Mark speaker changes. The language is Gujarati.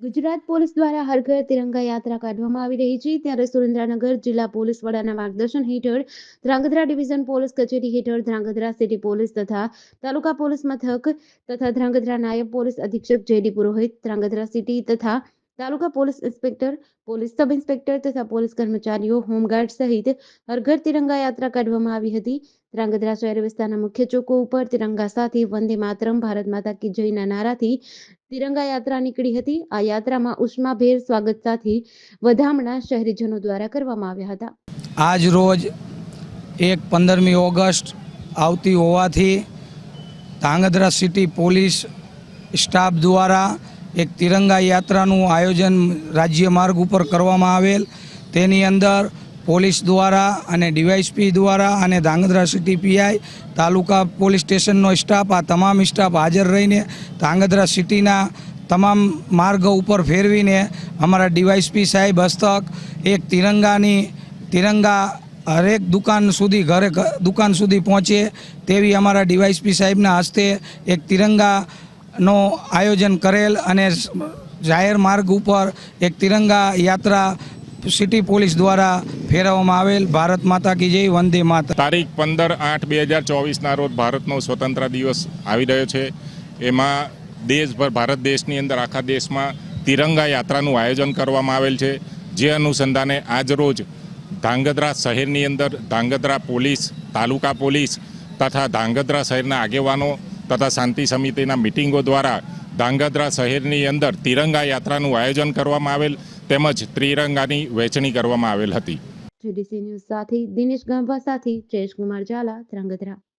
Speaker 1: ગુજરાત પોલીસ દ્વારા હર ઘર તિરંગા યાત્રા કાઢવામાં આવી રહી છે. ત્યારે સુરેન્દ્રનગર જિલ્લા પોલીસ વડાના માર્ગદર્શન હેઠળ ધ્રાંગધ્રા ડિવિઝન પોલીસ કચેરી હેઠળ ધ્રાંગધ્રા સિટી પોલીસ તથા તાલુકા પોલીસ મથક તથા ધ્રાંગધ્રા નાયબ પોલીસ અધિક્ષક જેડી પુરોહિત ધ્રાંગધ્રા સિટી તથા તાલુકા police inspector, police sub inspector તથા પોલીસ કર્મચારીઓ, હોમગાર્ડ સહિત હર ઘર તિરંગા યાત્રા કાઢવામાં આવી હતી. ધ્રાંગધ્રા શહેર વિસ્તારના મુખ્ય ચોકો ઉપર તિરંગા સાથે વંદે માતરમ, ભારત માતા કી જયના નારાથી તિરંગા યાત્રા નીકળી હતી. આ યાત્રામાં ઉષ્માભેર સ્વાગત સાથે વધામણા શહેરીજનો દ્વારા કરવામાં આવ્યા હતા.
Speaker 2: આજ રોજ એક પંદરમી ઓગસ્ટ આવતી હોવાથી ધાંગધ્રા સિટી પોલીસ સ્ટાફ દ્વારા એક તિરંગા યાત્રાનું આયોજન રાજ્ય માર્ગ ઉપર કરવામાં આવેલ. તેની અંદર પોલીસ દ્વારા અને ડીવાયસપી દ્વારા અને ધાંગધ્રા સિટી પીઆઈ, તાલુકા પોલીસ સ્ટેશનનો સ્ટાફ, આ તમામ સ્ટાફ હાજર રહીને ધાંગધ્રા સિટીના તમામ માર્ગ ઉપર ફેરવીને અમારા ડીવાયસપી સાહેબ હસ્તક, એક તિરંગાની, તિરંગા હરેક દુકાન સુધી ઘરે દુકાન સુધી પહોંચે તેવી અમારા ડીવાયસપી સાહેબના હસ્તે એક તિરંગાનો આયોજન કરેલ અને જાહેર માર્ગ ઉપર એક તિરંગા યાત્રા સિટી પોલીસ દ્વારા ફેરવવામાં આવેલ. ભારત માતા કી જય, વંદે માતા
Speaker 3: તારીખ પંદર આઠ બે હજાર ચોવીસના રોજ ભારતનો સ્વતંત્ર દિવસ આવી રહ્યો છે. એમાં દેશભર, ભારત દેશની અંદર, આખા દેશમાં તિરંગા યાત્રાનું આયોજન કરવામાં આવેલ છે. જે અનુસંધાને આજ રોજ ધાંગધ્રા શહેરની અંદર, ધાંગધ્રા પોલીસ, તાલુકા પોલીસ તથા ધાંગધ્રા શહેરના આગેવાનો તથા શાંતિ સમિતિના મિટિંગો દ્વારા ધાંગધ્રા શહેરની અંદર તિરંગા યાત્રાનું આયોજન કરવામાં આવેલ તેમજ ત્રિરંગાની વહેંચણી કરવામાં આવેલ હતી.
Speaker 1: જીડીસી ન્યૂઝ સાથે દિનેશ ગાંભા સાથે જયેશ કુમાર ઝાલા ધ્રાંગધ્રા